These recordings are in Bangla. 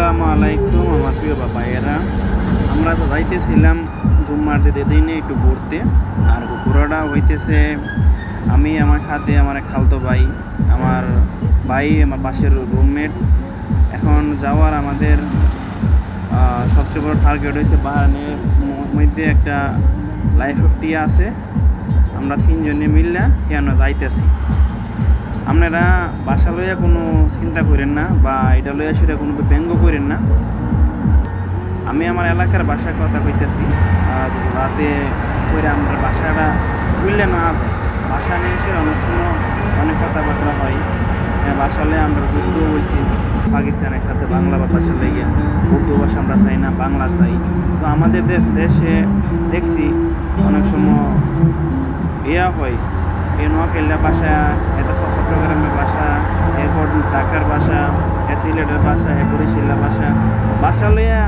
আসসালামু আলাইকুম, আমার প্রিয় বাবাইয়েরা আমরা তো যাইতেছিলাম জুম্মার দিতে দিনে একটু ঘুরতে, আর ঘোরাটা হইতেছে আমি, আমার সাথে আমার এক খালতো ভাই, আমার ভাই, আমার পাশের রুমমেট এখন যাওয়ার আমাদের সবচেয়ে বড় টার্গেট হয়েছে বাহানের মধ্যে একটা লাইফ অফ টি আছে। আমরা তিনজনে মিললে কেন যাইতেছি। আপনারা বাসা লইয়া কোনো চিন্তা করেন না বা এটা লইয়া সেটা কোনো ব্যঙ্গ করেন না। আমি আমার এলাকার বাসার কথা কইতেছি যাতে করে আমরা বাসাটা বুঝলে না যায়। বাসা নিয়ে এসে অনেক সময় অনেক কথাবার্তা হয়। হ্যাঁ, বাসা লইয়া আমরা যুদ্ধ হয়েছি পাকিস্তানের সাথে বাংলা বা ভাষা লইয়া। উর্দু ভাষা আমরা চাই না বাংলা চাই। তো আমাদের দেশে দেখছি অনেক সময় ইয়া হয় এই নোয়াখালীর ভাষা, এটা চট্টগ্রামের ভাষা, এরপর ঢাকার এ সিলেটের ভাষা এ বরিশালের ভাষা। ভাষা লইয়া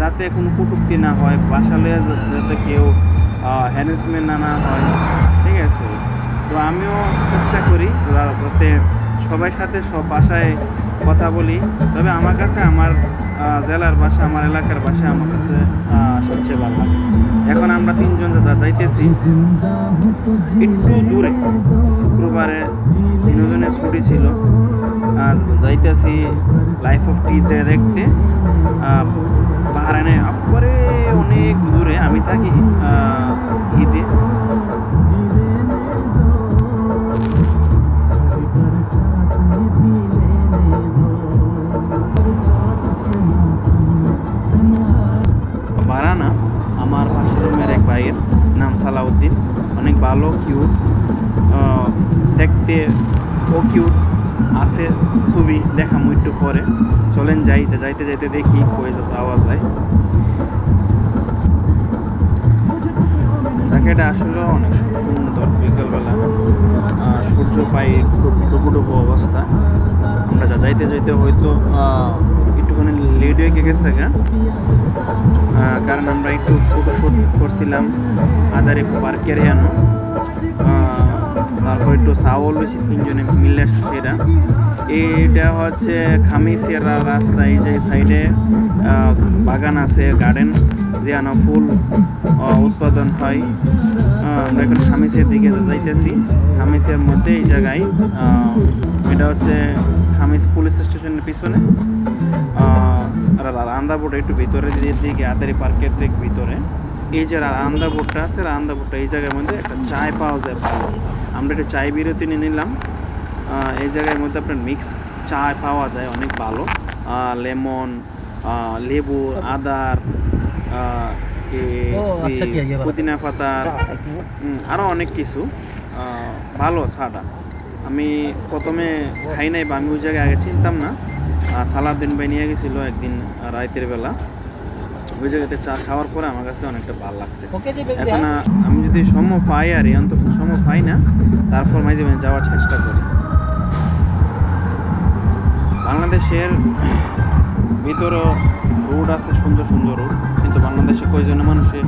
যাতে কোনো কটুক্তি না হয় লইয়া যাতে কেউ হ্যারাসমেন্ট না না হয়, ঠিক আছে? তো আমিও চেষ্টা করি যাতে সবার সাথে সব ভাষায় কথা বলি। তবে আমার কাছে আমার জেলার ভাষা আমার এলাকার ভাষা আমার কাছে সবচেয়ে ভালো লাগে। এখন আমরা তিনজন যা যাইতেছি একটু দূরে। শুক্রবারে তিনজনের ছুটি ছিল। যাইতেছি লাইফ অফ টিতে দেখতে। বাহারানে একবারে অনেক দূরে। আমি থাকি আহ, সালাউদ্দিন। অনেক ভালো কিউট দেখতে ও কিউট আছে ছবি দেখাম একটু পরে। চলেন যাই যাইতে যাইতে দেখি কই যা যাওয়া যায়। জায়গাটা আসলে অনেক সুন্দর বিকেলবেলা। সূর্য পাই ডুবু ডুবু অবস্থা। আমরা যা যাইতে যাইতে হয়তো হয়ে গেছে গা? কারণ আমরা একটু ফটোশ্যুট করছিলাম আদারে পার্কের হেন তারপর একটু চাউল লইছি তিনজনে মিলে সেটা। এইটা হচ্ছে খামিসেরা রাস্তা, এই যে সাইডে বাগান আছে গার্ডেন যে আনা ফুল উৎপাদন হয়। আমরা এখন খামিসের দিকে যাইতেছি। খামিসের মধ্যে এই জায়গায় এটা হচ্ছে খামিস পুলিশ স্টেশনের পিছনে। আন্দাবোর্ড একটু ভিতরে দিয়ে দিকে আদারি পার্কের দিক ভিতরে এই যে আন্দাবোর্ডটা আছে আন্দাবোর্ডটা এই জায়গার মধ্যে একটা চায় পাওয়া যায় ভালো। আমরা একটা চায় বিরতি নিয়ে নিলাম। এই জায়গার মধ্যে আপনার মিক্স চা পাওয়া যায় অনেক ভালো। লেমন লেবু আদার আচ্ছা? পুদিনা পাতা আরও অনেক কিছু ভালো চাটা আমি প্রথমে খাই নাই বা আমি ওই জায়গায় আগে চিনতাম না। সালাদিন ভাই নিয়ে গেছিল একদিন রাতের বেলা। ওই জায়গাতে চা খাওয়ার পরে আমার কাছে অনেকটা ভালো লাগছে। এখন আমি যদি সময় পাই আর অন্তত সময় পাই না তারপর মাঝে মাঝে যাওয়ার চেষ্টা করি। বাংলাদেশের ভিতরও রোড আছে সুন্দর সুন্দর রোড কিন্তু বাংলাদেশে কয়জনের মানুষের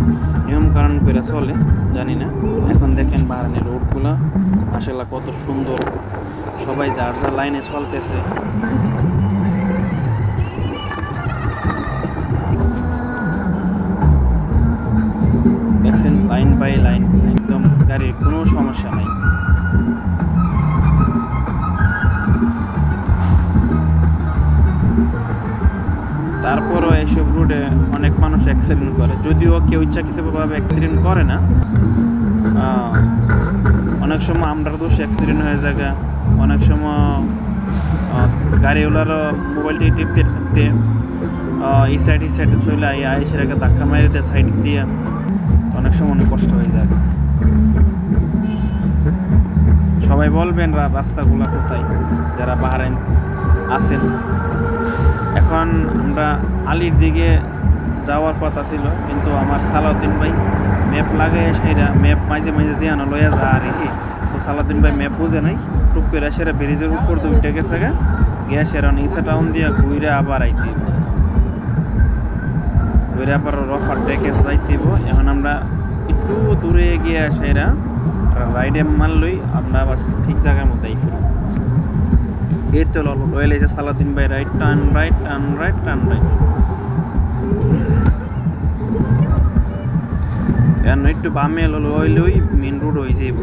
নিয়ম কারণ করে চলে জানি না। এখন দেখেন বাহারানের রোডগুলো আসলে কত সুন্দর। সবাই যার যার লাইনে চলতেছে। লাইন বাই লাইন একদম গাড়ির কোনো সমস্যা নাই। তারপরও এইসব রুটে অনেক মানুষ অ্যাক্সিডেন্ট করে। যদিও কেউ ইচ্ছাকৃতভাবে অ্যাক্সিডেন্ট করে না অনেক সময় আমরা দোষ অ্যাক্সিডেন্ট হয়ে যায় অনেক সময় গাড়িওয়ালারও মোবাইলটি টিপতে টিপতে এই সাইড এই সাইডে চলে আই আই সেটাকে ধাক্কা মারিতে সাইড দিয়ে অনেক সময় অনেক কষ্ট হয়ে যায়। সবাই বলবেন রাস্তাগুলো কোথায়? যারা বাহারেন আছেন। এখন আমরা আলির দিকে যাওয়ার কথা ছিল, কিন্তু আমার সালাউদ্দিন ভাই ম্যাপ লাগে সেটা ম্যাপ মাঝে মাঝে জিয়ানো লইয়া যা আর তো সালাউদ্দিন ভাই ম্যাপ বুঝে নাই। টুক করে সেরা ব্রিজের উপর উঠে গেছে গা। গিয়া সেরা ইসা টাউন দিয়া ঘুরে আবার আইতে। ঘুরে আবার রফার ডেকে যাইতেইব এখন আমরা একটু দূরে গিয়ে সেরা রাইডে মারলই আমরা আবার ঠিক জায়গার মতো এই তো লল রয়েল এই যে সালাদিন ভাই right turn right turn right turn right এখন একটু বামে হলো হইলেই মেন রোড হয়ে যাইব।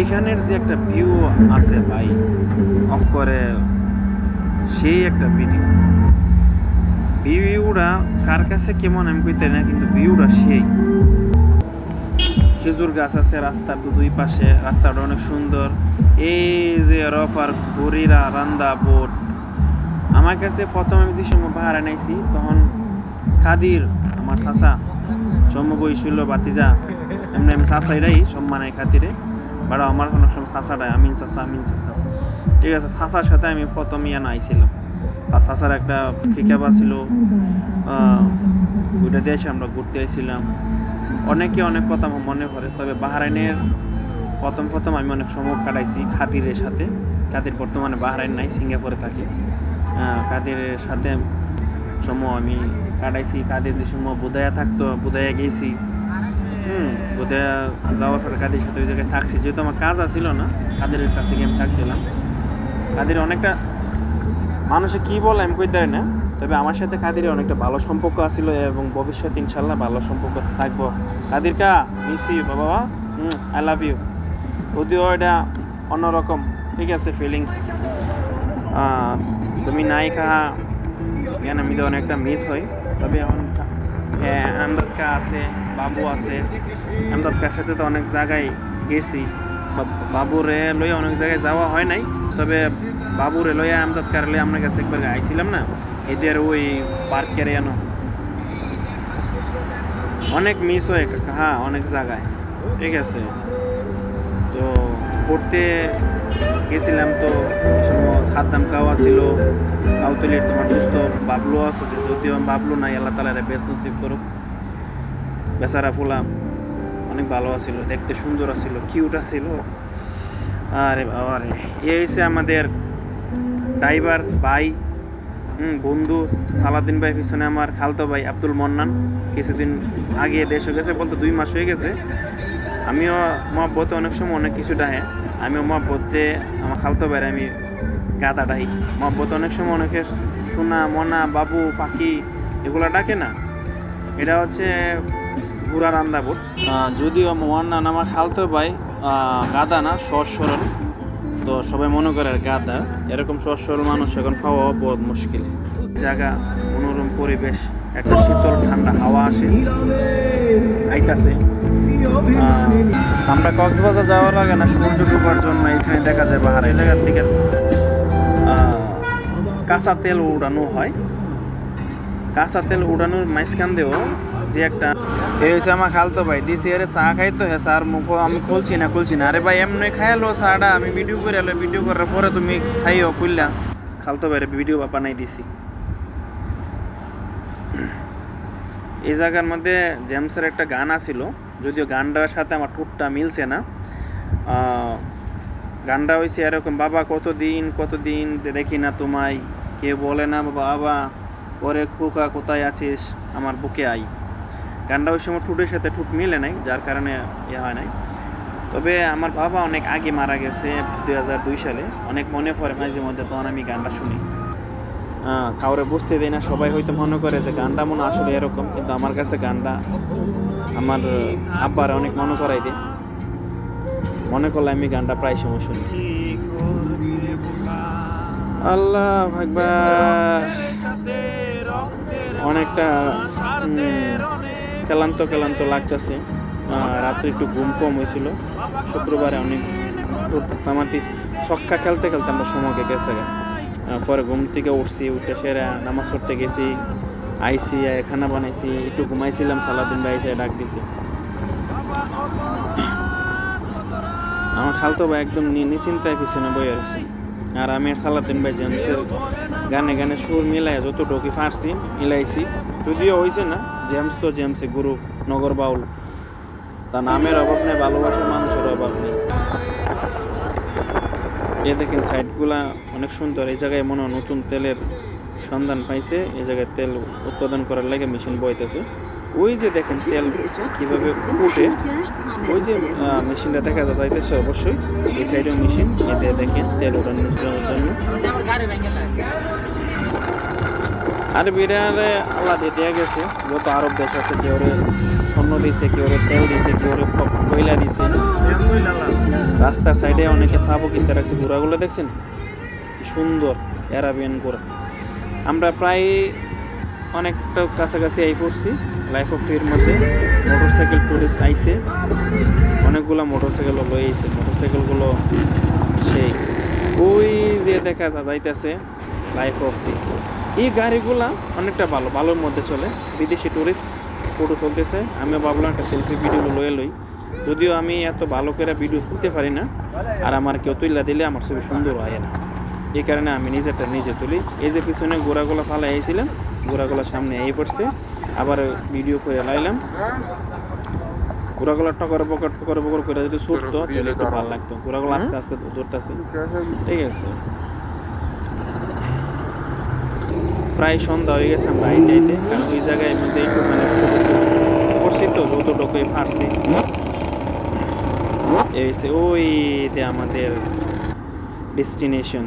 এখানের যে একটা ভিউ আছে ভাই অক্ষরে সেই একটা ভিডিও ভিউটা কার কাছে কেমন আমি কইতে না, কিন্তু ভিউটা সেই। খেজুর গাছ আছে রাস্তার দুই পাশে, রাস্তাটা অনেক সুন্দর। এই যে রফার গরিরা রান্দা বোট। আমার কাছে প্রথম আমি যে সময় বাহারে নাইছি তখন খাদির, আমার চাচা সম্মুখ ছিল বাতিজা এমনি আমি চাচাইরাই সম্মানের খাতিরে। বাট আমার কোনো সময় চাচাটাই, আমিন চাচা আমিন চাচা। ঠিক আছে চাচার সাথে আমি প্রথম ইয়ান আইছিলাম আর চাচার একটা ফিকাবা ছিল ওইটা দিয়ে এসে আমরা ঘুরতে আইছিলাম অনেকে অনেক কথা আমার মনে করে তবে বাহারাইনের প্রথম প্রথম আমি অনেক সময় কাটাইছি খাদিরের সাথে। কাদির বর্তমানে বাহারাইন নাই সিঙ্গাপুরে থাকে। আহ, কাদিরের সাথে সময় আমি কাটাইছি কাদের যে সময় বুধায়া থাকতো বুধায়া গেছি। হুম বুধায়া যাওয়ার পরে কাদের সাথে ওই জায়গায় থাকছি। যেহেতু আমার কাজ আছিল না কাদের কাছে গিয়ে আমি থাকছিলাম। কাদের অনেকটা মানুষে কি বলে আমি পারি না, তবে আমার সাথে কাদিরের অনেকটা ভালো সম্পর্ক আছিল এবং ভবিষ্যতে ইনশাল্লাহ ভালো সম্পর্ক থাকব। কাদির কা মিস ইউ বাবা হুম আই লাভ ইউ যদিও এটা অন্যরকম, ঠিক আছে ফিলিংস তুমি নাই কাহা জ্ঞান আমি অনেকটা মিস হই। তবে এখন হ্যাঁ আমদাদ কা আছে, বাবু আছে। আমদাদ কার সাথে তো অনেক জায়গায় গেছি। বাবুরে লইয়া অনেক জায়গায় যাওয়া হয় নাই। তবে বাবুরে লইয়া আমদাদ কার লইয়া আপনার কাছে একবার আইছিলাম না? এদের ওই পার্কের এনো। অনেক মিস হয় হ্যাঁ অনেক জায়গায়। ঠিক আছে। তো পড়তে গেছিলাম তো সাদ্দাম কাওয়া ছিল কাউতলির তোমার দুস্থ বাবলু আছে যদিও বাবলু নাই, আল্লাহ তালারে বেশ নসিব করুক। বেচারা ফুলা অনেক ভালো আছিল, দেখতে সুন্দর আছিল কিউট আছিল। আরে বাবা রে। এই হয়েছে আমাদের ড্রাইভার ভাই বন্ধু, সালাদিন ভাই, পিছনে আমার খালতো ভাই আব্দুল মন্নান। কিছুদিন আগে দেশে গেছে, বলতে দুই মাস হয়ে গেছে। আমিও মহাব্বতে অনেক সময় অনেক কিছু ডাহে। আমিও মহব্বতে, আমার খালতো ভাইয়ের আমি গাদা ডাহি। মহব্বতে অনেক সময় অনেকে সোনা, মনা, বাবু, পাখি এগুলো ডাকে না। এটা হচ্ছে পুরা রান্দা বোট যদিও মহান্নান আমার খালতো ভাই গাদা না, সহজ সরল। তো সবাই মনে করে আর গাদা এরকম সহজ সরল মানুষ এখন পাওয়া বহুত মুশকিল। জায়গা, মনোরম পরিবেশ, একটা শীতল, ঠান্ডা হাওয়া আসে, আইতাছে। আমরা কক্সবাজার যাওয়ার আগে না সূর্য ডুবার জন্য এখানে দেখা যায় বাহার এই জায়গার থেকে কাঁচা তেল উড়ানো হয়। কাঁচা তেল উড়ানোর মাঝখান দিয়েও যে একটা। এই হচ্ছে আমার খালতো ভাই। দিছি, আরে চা খাইতো হ্যাঁ স্যার, মুখ আমি খুলছি না খুলছি না। আরে ভাই, এমনি খাইলো চাটা, আমি ভিডিও করে এলো ভিডিও করার পরে তুমি খাইও, খুললা। খালতো ভাইয়ের ভিডিও বানাই দিছি। এই জায়গার মধ্যে জেমসের একটা গান আছিল, যদিও গানটার সাথে আমার ঠোঁটটা মিলছে না। গানটা হয়েছে এরকম, বাবা, কতদিন কতদিন দেখি না তোমায় কে বলে না বাবা, পরে খোকা কোথায় আছিস, আমার বুকে আই গানটা ওই সময় ঠুটের সাথে ঠুট মিলে নাই, যার কারণে ইয়ে হয় নাই। তবে আমার বাবা অনেক আগে মারা গেছে দুই হাজার দুই সালে। অনেক মনে পড়ে মাঝে মধ্যে, তখন আমি গানটা শুনি। কাউরে বুঝতে দেয় না, সবাই হয়তো মনে করে যে গানটা মনে আসলে এরকম, কিন্তু আমার কাছে গানটা আমার আব্বার অনেক মনে করাই দেয়। মনে করলে আমি গানটা প্রায় সময় শুনি। আল্লাহ ভাগবার অনেকটা ক্লান্ত ক্লান্ত লাগতেছে। রাত্রে একটু ঘুম কম হয়েছিল। শুক্রবারে অনেক আমাদের ছক্কা খেলতে খেলতে আমরা সময়কে গেছে। পরে ঘুম থেকে উঠছি, উঠে সেরা নামাজ পড়তে গেছি। আইসি খানা বানাইছি, একটু ঘুমাইছিলাম, সালাদিন ভাই এসে ডাক দিছি। আমার খালতো ভাই একদম নিশ্চিন্তায় পিছনে বয়ে আছে আর আমি আর সালাদিন ভাই জেমসের গানে গানে সুর মিলাই যতটুকু পারছি, মিলাইছি। যদিও হয়েছে না জেমস তো জেমসে গুরু, নগর বাউল। তা নামের অভাব নেই, ভালোবাসার মানুষের অভাব নেই। এ দেখেন সাইডগুলা অনেক সুন্দর। এই জায়গায় মনে নতুন তেলের সন্ধান পাইছে। এই জায়গায় তেল উৎপাদন করার লাগে মেশিন বইতেছে। ওই যে দেখেন, তেল কীভাবে উঠে ওই যে মেশিনটা দেখা যাইতেছে অবশ্যই। এই সাইডে মেশিন এতে দেখেন তেল ওঠানোর জন্য। আর বিরারে আল্লাহ দিয়ে দেওয়া গেছে। যত আরব দেশ আছে কেউ স্বর্ণ দিছে কেউ তেল দিছে কেউ কয়লা দিছে। রাস্তার সাইডে অনেকে থাবো কিনতে রাখছে। ঘোড়াগুলো দেখছেন? সুন্দর অ্যারাবিয়ান ঘোড়া। আমরা প্রায় অনেকটা কাছাকাছি এই পড়ছি। লাইফ অফ ফির মধ্যে মোটর সাইকেল টুরিস্ট আইছে। অনেকগুলো মোটর সাইকেল লয়ে আইছে মোটর সাইকেলগুলো সেই। ওই যে দেখা যাইতেছে লাইফ অফ ফি এই গাড়িগুলা অনেকটা ভালো, ভালোর মধ্যে চলে। বিদেশি টুরিস্ট ফটো তুলতেছে। আমি ভাবলাম একটা সেলফি ভিডিও লয়ে লই। যদিও আমি এত ভালো করে ভিডিও তুলতে পারি না। আর আমার কেউ তুইলা দিলে আমার ছবি সুন্দর হয় না। এই কারণে আমি নিজেরটা নিজে তুলি। এই যে পিছনে গোড়াগুলো আইছিলাম, গোড়াগুলো সামনে এই পড়ছে। আবার ভিডিও করে লাইলাম। গোড়াগুলো টকর বকর টকর বকর করে যদি ছুটতো, তাহলে একটু ভালো লাগতো। গোড়াগুলো আস্তে আস্তে ধরতেছে। ঠিক আছে। প্রায় সন্ধ্যা হয়ে গেছে আমরা আইতে আইতে। কারণ ওই জায়গায় মধ্যে একটু মানে করছি তো যতটুকু ফারছি এই হচ্ছে ওই আমাদের ডেস্টিনেশন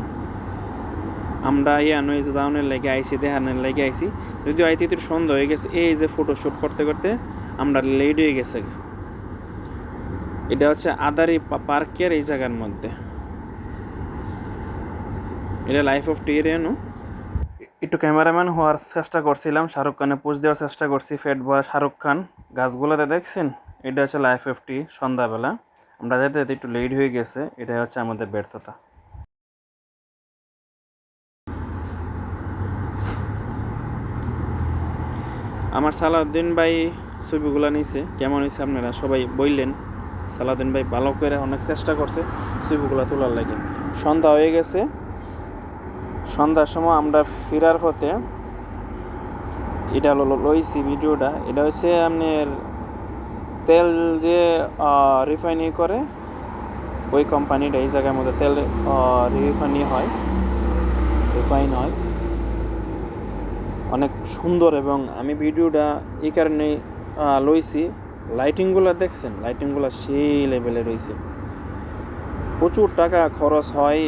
আমরা ইয়া নয় যে যাওয়ানোর লেগে আইছি দেখানোর লেগে আইছি। যদিও আইতে একটু সন্ধ্যা হয়ে গেছে, এই যে ফটো শ্যুট করতে করতে আমরা লেট হয়ে গেছে এটা হচ্ছে আদারি পার্কের এই জায়গার মধ্যে। এটা লাইফ অফ টিরিয়ানো একটু ক্যামেরাম্যান হওয়ার চেষ্টা করছিলাম, শাহরুখ খানে পোজ দেওয়ার চেষ্টা করছি ফেট বয় শাহরুখ খান। গাছগুলোতে দেখছেন? এটা হচ্ছে লাইফ অফ টি সন্ধ্যাবেলা। আমরা যেতে যেতে একটু লেট হয়ে গেছে, এটাই হচ্ছে আমাদের ব্যর্থতা। আমার সালাউদ্দিন ভাই ছবিগুলো নিয়েছে কেমন হয়েছে আপনারা সবাই বললেন। সালাউদ্দিন ভাই ভালো করে অনেক চেষ্টা করছে ছবিগুলো তোলার লাগে। সন্ধ্যা হয়ে গেছে। সন্ধ্যার সময় আমরা ফেরার পথে এটা হলো লইছি ভিডিওটা। এটা হচ্ছে আপনার তেল যে রিফাইনি করে, ওই কোম্পানিটা এই জায়গার মধ্যে তেল রিফাইনি হয়। রিফাইন হয়। অনেক সুন্দর এবং আমি ভিডিওটা এই কারণে লইছি। লাইটিংগুলো দেখছেন? লাইটিংগুলো সেই লেভেলে রয়েছে প্রচুর টাকা খরচ হয়,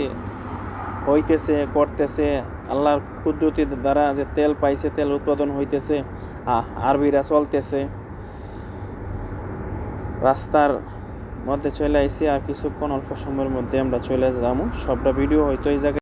হইতেছে, করতেছে। আল্লাহর কুদরতির দ্বারা যে তেল পাইছে, তেল উৎপাদন হইতেছে। আরবিরা চলতেছে। রাস্তার মধ্যে চলে আইছি আর কিছুক্ষণ অল্প সময়ের মধ্যে আমরা চলে যাব। সবটা ভিডিও হয়তো এই জায়গায়